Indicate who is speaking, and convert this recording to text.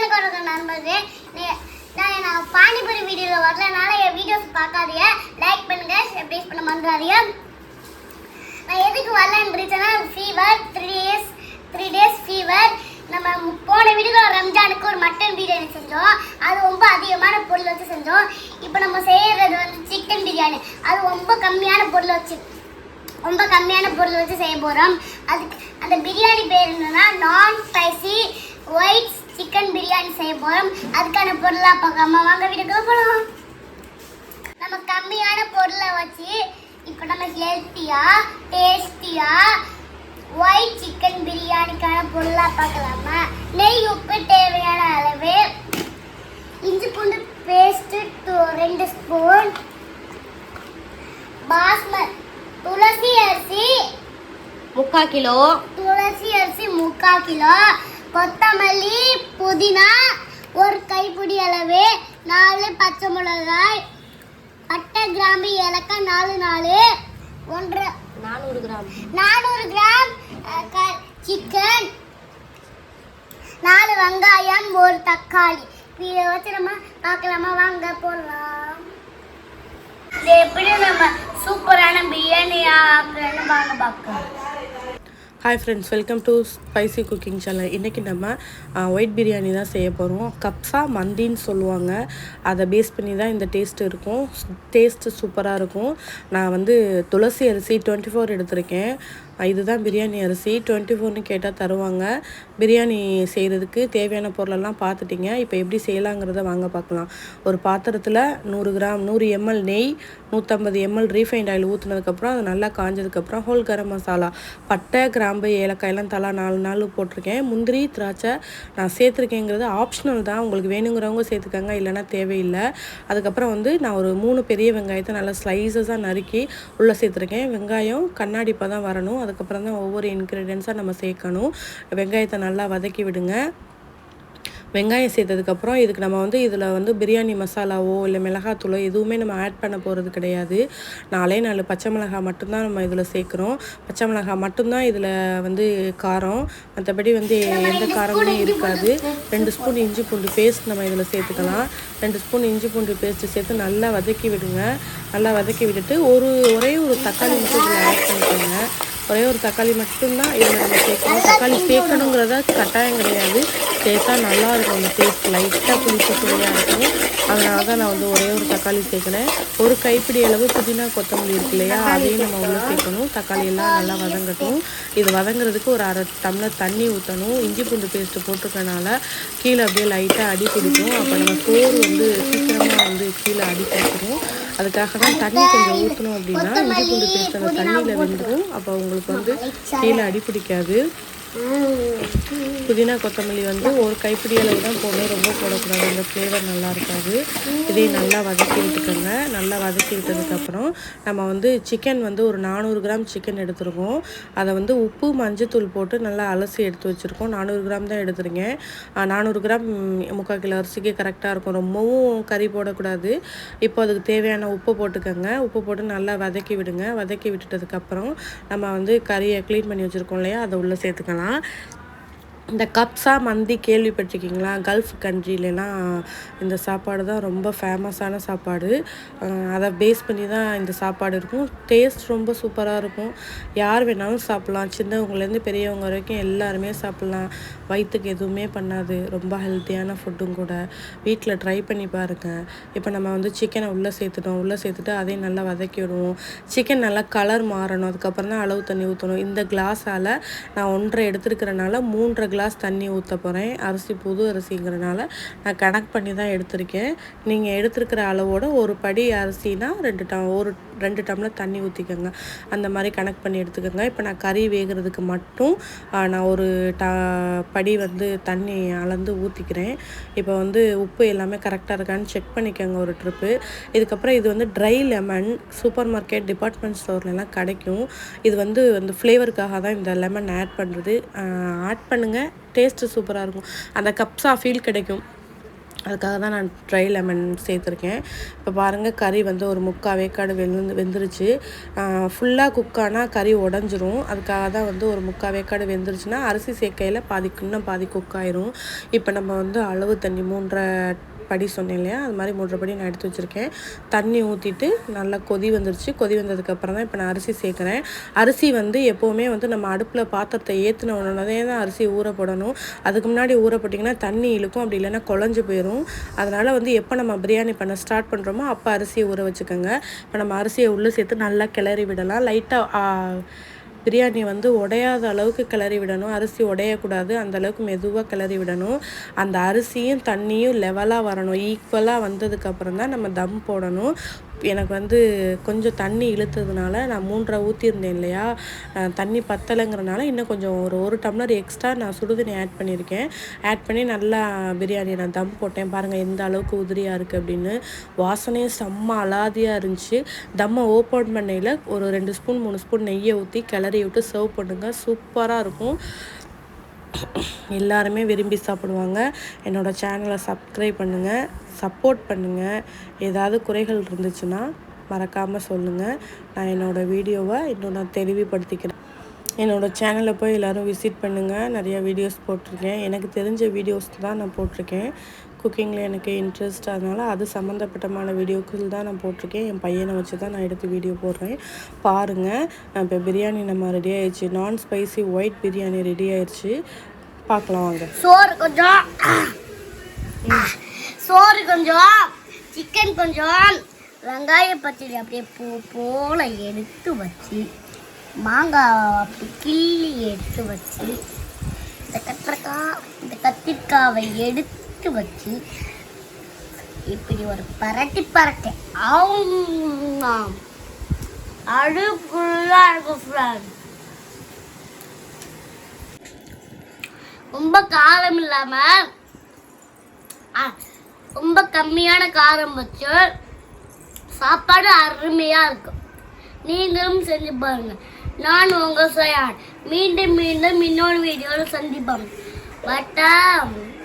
Speaker 1: வணக்கம் வணக்கம் நண்பர்களே நான் நான் பானிபூரி வீடியோவில் வரலனால என் வீடியோஸ் பார்க்காதீங்க. லைக் பண்ணுங்க சப்ஸ்கிரைப் பண்ண மறந்துடாதீங்க. நான் எதுக்கு வரலன்றீங்கன்னா fever three days three days fever நம்ம போன வீடியோவில் ரம்ஜானுக்கு ஒரு மட்டன் பிரியாணி செஞ்சோம். அது ரொம்ப அதிகமான பொருள் வச்சு செஞ்சோம். இப்போ நம்ம செய்கிறது வந்து சிக்கன் பிரியாணி அது ரொம்ப கம்மியான பொருள் வச்சு ரொம்ப கம்மியான பொருள் வச்சு செய்ய போகிறோம் அதுக்கு அந்த பிரியாணி பேர் என்னன்னா நான் ஸ்பைசி ஒயிட் சிக்கன் பிரியாணி செய்ய போகிறோம் அதுக்கான பொருளாக பார்க்காம வாங்க வீட்டுக்கு போகலாம் நம்ம கம்மியான பொருளை வச்சு இப்போ நம்ம ஹெல்த்தியாக டேஸ்டியாக ஒயிட் சிக்கன் பிரியாணிக்கான பொருளாக பார்க்கலாமா? நெய் உப்பு தேவையான அளவு இஞ்சி பூண்டு பேஸ்ட்டு ரெண்டு ஸ்பூன் பாஸ்மத் துளசி அரிசி
Speaker 2: முக்கால் கிலோ.
Speaker 1: துளசி அரிசி முக்கால் கிலோ கொத்தமல்லி புதினா ஒரு கைப்பிடி அளவு நாலு பச்சை மிளகாய் பட்டை கிராம்பு ஏலக்காய் நாலு நாலு. ஒன்றரை
Speaker 2: நானூறு கிராம்.
Speaker 1: நானூறு கிராம் சிக்கன் நாலு வெங்காயம் ஒரு தக்காளி. இதை வச்சு நம்ம பார்க்கலாமா? வாங்க போடலாம் இது எப்படி நம்ம சூப்பரான பிரியாணி ஆக்குறேன்னு வாங்க பார்க்கலாம்.
Speaker 3: Hi friends welcome to spicy cooking channel இன்றைக்கி நம்ம ஒயிட் பிரியாணி தான் செய்ய போகிறோம் கப்ஸா மந்தின்னு சொல்லுவாங்க. அதை பேஸ் பண்ணி தான் இந்த டேஸ்ட் இருக்கும். டேஸ்ட்டு சூப்பராக இருக்கும். நான் வந்து துளசி அரிசி டுவெண்ட்டி ஃபோர் எடுத்திருக்கேன். இதுதான் பிரியாணி அரிசி. டுவெண்ட்டி ஃபோர்னு கேட்டால் தருவாங்க. பிரியாணி செய்கிறதுக்கு தேவையான பொருளெல்லாம் பார்த்துட்டிங்க இப்போ எப்படி செய்யலாங்கிறத வாங்க பார்க்கலாம் ஒரு பாத்திரத்தில் நூறு கிராம் நூறு எம்எல் நெய் நூற்றம்பது எம்எல் ரீஃபைண்ட் ஆயில் ஊற்றுனதுக்கப்புறம் அது நல்லா காஞ்சதுக்கப்புறம் ஹோல் கரம் மசாலா. பட்டை கிராம்பு ஏலக்காயெல்லாம் தலா நாலு நாள் போட்டிருக்கேன். முந்திரி திராட்சை நான் சேர்த்துருக்கேங்கிறது ஆப்ஷனல் தான். உங்களுக்கு வேணுங்கிறவங்க சேர்த்துக்கங்க. இல்லைன்னா தேவையில்லை. அதுக்கப்புறம் வந்து நான் ஒரு மூணு பெரிய வெங்காயத்தை நல்லா ஸ்லைசஸாக நறுக்கி உள்ளே சேர்த்துருக்கேன். வெங்காயம் கண்ணாடி தான் வரணும். அதுக்கப்புறம் தான் ஒவ்வொரு இன்க்ரீடியன்ஸாக நம்ம சேர்க்கணும். வெங்காயத்தை நல்லா வதக்கி விடுங்க. வெங்காயம் சேர்த்ததுக்கப்புறம் இதுக்கு நம்ம வந்து இதில் வந்து பிரியாணி மசாலாவோ இல்லை மிளகாத்தூளோ எதுவுமே நம்ம ஆட் பண்ண போகிறது கிடையாது. நாலே நாலு பச்சை மிளகாய் மட்டும்தான் நம்ம இதில் சேர்க்குறோம். பச்சை மிளகாய் மட்டும்தான் இதில் வந்து காரம். மற்றபடி வந்து எந்த காரமுமே இருக்காது. ரெண்டு ஸ்பூன் இஞ்சி பூண்டு பேஸ்ட் நம்ம இதில் சேர்த்துக்கலாம். ரெண்டு ஸ்பூன் இஞ்சி பூண்டு பேஸ்ட்டு சேர்த்து நல்லா வதக்கி விடுங்க. நல்லா வதக்கி விட்டுட்டு ஒரு ஒரே ஒரு தக்காளி மட்டும் இதில் ஆட் பண்ணிக்கோங்க. ஒரே ஒரு தக்காளி மட்டும்தான் இதில் நம்ம சேர்க்கணும். தக்காளி சேர்க்கணுங்கிறத கட்டாயம் கிடையாது. சேர்த்தா நல்லா இருக்கும் அந்த டேஸ்ட் லைட்டாக புளிப்பு சுவையாக இருக்கும். அதனால தான் நான் வந்து ஒரே ஒரு தக்காளி சேர்க்குறேன். ஒரு கைப்பிடி அளவு புதினா கொத்தமல்லி இருக்கு இல்லையா? அதையும் நம்ம உள்ளே சேர்க்கணும். தக்காளி எல்லாம் நல்லா வதங்கட்டும். இது வதங்குறதுக்கு ஒரு அரை டம்ளர் தண்ணி ஊற்றணும் இஞ்சி பூண்டு பேஸ்ட்டு போட்டிருக்கனால கீழே அப்படியே லைட்டாக அடி பிடிக்கும் அப்போ நம்ம சோறு வந்து சீக்கிரமாக வந்து கீழே அடி அதுக்காக தான் தண்ணி கொஞ்சம் ஊற்றணும் அப்படின்னா இஞ்சி பூண்டு பேஸ்ட் அந்த தண்ணியில் வெந்துடும் அப்போ உங்களுக்கு வந்து கீழே அடி பிடிக்காது. புதினா கொத்தமல்லி வந்து ஒரு கைப்பிடி அளவு தான் போடணும். ரொம்ப போடக்கூடாது. அந்த ஃப்ளேவர் நல்லா இருக்காது. இதையும் நல்லா வதக்கி விட்டுக்கோங்க. நல்லா வதக்கி விட்டதுக்கப்புறம் நம்ம வந்து சிக்கன் வந்து ஒரு நானூறு கிராம் சிக்கன் எடுத்துருக்கோம். அதை வந்து உப்பு மஞ்சத்தூள் போட்டு நல்லா அலசி எடுத்து வச்சுருக்கோம். நானூறு கிராம் தான் எடுத்துருங்க நானூறு கிராம் முக்கால் கிலோ அரிசிக்கு கரெக்டாக இருக்கும். ரொம்பவும் கறி போடக்கூடாது. இப்போ அதுக்கு தேவையான உப்பு போட்டுக்கோங்க. உப்பு போட்டு நல்லா வதக்கி விடுங்க. வதக்கி விட்டுட்டதுக்கப்புறம் நம்ம வந்து கறியை க்ளீன் பண்ணி வச்சுருக்கோம் இல்லையா? அதை உள்ளே சேர்த்துக்கலாம். இந்த கப்ஸா மந்தி கேள்விப்பட்டிருக்கீங்களா? கல்ஃப் கண்ட்ரிலலாம் இந்த சாப்பாடு தான் ரொம்ப ஃபேமஸான சாப்பாடு. அதை பேஸ் பண்ணி தான் இந்த சாப்பாடு இருக்கும். டேஸ்ட் ரொம்ப சூப்பராக இருக்கும். யார் வேணாலும் சாப்பிட்லாம். சின்னவங்கலேருந்து பெரியவங்க வரைக்கும் எல்லாருமே சாப்பிட்லாம். வயிற்றுக்கு எதுவுமே பண்ணாது. ரொம்ப ஹெல்த்தியான ஃபுட்டும் கூட. வீட்டில் ட்ரை பண்ணி பாருங்கள் இப்போ நம்ம வந்து சிக்கனை உள்ளே சேர்த்துட்டோம். உள்ளே சேர்த்துட்டு அதையும் நல்லா வதக்கி விடுவோம். சிக்கன் நல்லா கலர் மாறணும். அதுக்கப்புறம் தான் அளவு தண்ணி ஊற்றணும் இந்த கிளாஸால் நான் ஒன்றரை எடுத்துருக்கிறனால மூன்றரை கிளாஸ் தண்ணி ஊற்ற போகிறேன் அரிசி புது அரிசிங்கிறனால நான் கணக்கு பண்ணி தான் எடுத்திருக்கேன். நீங்கள் எடுத்துருக்கிற அளவோட ஒரு படி அரிசினா ரெண்டு ட ஒரு ரெண்டு டம்ளர் தண்ணி ஊற்றிக்கோங்க அந்த மாதிரி கணக்கு பண்ணி எடுத்துக்கோங்க. இப்போ நான் கறி வேகிறதுக்கு மட்டும் நான் ஒரு ட படி வந்து தண்ணி அளந்து ஊற்றிக்கிறேன் இப்போ வந்து உப்பு எல்லாமே கரெக்டாக இருக்கான்னு செக் பண்ணிக்கோங்க ஒரு ட்ரிப்பு. இதுக்கப்புறம் இது வந்து dry lemon super market department ஸ்டோர்லலாம் கிடைக்கும். இது வந்து வந்து ஃப்ளேவருக்காக தான் இந்த லெமன் ஆட் பண்ணுறது ஆட் பண்ணுங்கள் டேஸ்ட்டு சூப்பராக இருக்கும். அந்த கப்ஸாக ஃபீல் கிடைக்கும். அதுக்காக தான் நான் ட்ரை லெமன் சேர்த்துருக்கேன். இப்போ பாருங்கள் கறி வந்து ஒரு முக்கால் வேக்காடு வெந்து வெந்துருச்சு. ஃபுல்லாக குக்கானால் கறி உடஞ்சிரும். அதுக்காக தான் வந்து ஒரு முக்கால் வேக்காடு வெந்துருச்சுன்னா அரிசி சேர்க்கையில் பாதி இன்னும் பாதி குக் ஆயிரும். இப்போ நம்ம வந்து அளவு தண்ணி மூன்றரை படி சொன்னேன் இல்லையா? அது மாதிரி மூன்று படி நான் எடுத்து வச்சுருக்கேன். தண்ணி ஊற்றிட்டு நல்லா கொதி வந்துருச்சு. கொதி வந்ததுக்கப்புறம் தான் இப்போ நான் அரிசி சேர்க்குறேன். அரிசி வந்து எப்போவுமே வந்து நம்ம அடுப்பில் பாத்திரத்தை ஏற்றின உடனே தான் அரிசி ஊற போடணும். அதுக்கு முன்னாடி ஊற போட்டிங்கன்னா தண்ணி இழுக்கும். அப்படி இல்லைன்னா குழஞ்சு போயிடும் அதனால் வந்து எப்போ நம்ம பிரியாணி பண்ண ஸ்டார்ட் பண்ணுறோமோ அப்போ அரிசியை ஊற வச்சுக்கோங்க. இப்போ நம்ம அரிசியை உள்ளே சேர்த்து நல்லா கிளறி விடலாம். லைட்டாக பிரியாணி வந்து உடையாத அளவுக்கு கிளறி விடணும். அரிசி உடையக்கூடாது. அந்த அளவுக்கு மெதுவாக கிளறி விடணும். அந்த அரிசியும் தண்ணியும் லெவலாக வரணும். ஈக்குவலாக வந்ததுக்கப்புறம் தான் நம்ம தம் போடணும். எனக்கு வந்து கொஞ்சம் தண்ணி இழுத்ததுனால நான் மூன்றரை ஊற்றியிருந்தேன் இல்லையா? தண்ணி பத்தலைங்கிறனால இன்னும் கொஞ்சம் ஒரு ஒரு டம்ளர் எக்ஸ்ட்ரா நான் சுடுதண்ணி ஆட் பண்ணியிருக்கேன். ஆட் பண்ணி நல்லா பிரியாணி நான் தம் போட்டேன். பாருங்கள் எந்த அளவுக்கு உதிரியாக இருக்குது அப்படின்னு. வாசனையும் செம்ம அலாதியாக இருந்துச்சு. தம்மை ஓப்பன் பண்ணையில் ஒரு ரெண்டு ஸ்பூன் மூணு ஸ்பூன் நெய்யை ஊற்றி கிளறி விட்டு சர்வ் பண்ணுங்கள் சூப்பராக இருக்கும். எல்லாருமே விரும்பி சாப்பிடுவாங்க. என்னோடய சேனலை சப்ஸ்கிரைப் பண்ணுங்கள் சப்போர்ட் பண்ணுங்கள் ஏதாவது குறைகள் இருந்துச்சுன்னா மறக்காமல் சொல்லுங்கள் நான் என்னோடய வீடியோவை இன்னும் நான் தெளிவுபடுத்திக்கிறேன். என்னோடய சேனலை போய் எல்லோரும் விசிட் பண்ணுங்கள் நிறைய வீடியோஸ் போட்டிருக்கேன். எனக்கு தெரிஞ்ச வீடியோஸ் தான் நான் போட்டிருக்கேன். குக்கிங்கில் எனக்கு இன்ட்ரெஸ்ட் அதனால் அது சம்மந்தப்பட்டமான வீடியோக்கள் தான் நான் போட்டிருக்கேன். என் பையனை வச்சு தான் நான் எடுத்து வீடியோ போடுறேன். பாருங்கள் இப்போ பிரியாணி நம்ம ரெடி ஆயிடுச்சு. நான் ஸ்பைசி ஒயிட் பிரியாணி ரெடி ஆயிடுச்சு. பார்க்கலாம் வாங்க.
Speaker 1: சோறு கொஞ்சம். சோறு கொஞ்சம். சிக்கன் கொஞ்சம். வெங்காய பச்சடி அப்படியே பூ போல எடுத்து வச்சு மாங்காய் அப்படி கிள்ளி எடுத்து வச்சு இந்த கத்திரிக்காய் இந்த கத்திரிக்காவை எடுத்து வச்சு இப்படி ஒரு பரட்டி பரட்டை. ஆம். அழுக்குள்ளா இருக்கும் ஃப்ரெண்ட் ரொம்ப காரம் இல்லாம ரொம்ப கம்மியான காரம் வச்சு சாப்பாடு அருமையா இருக்கும். நீங்களும் செஞ்சு பாருங்க. நான் உங்க சயான். மீண்டும் மீண்டும் இன்னொரு வீடியோவில் சந்திப்போம். வட்டம்.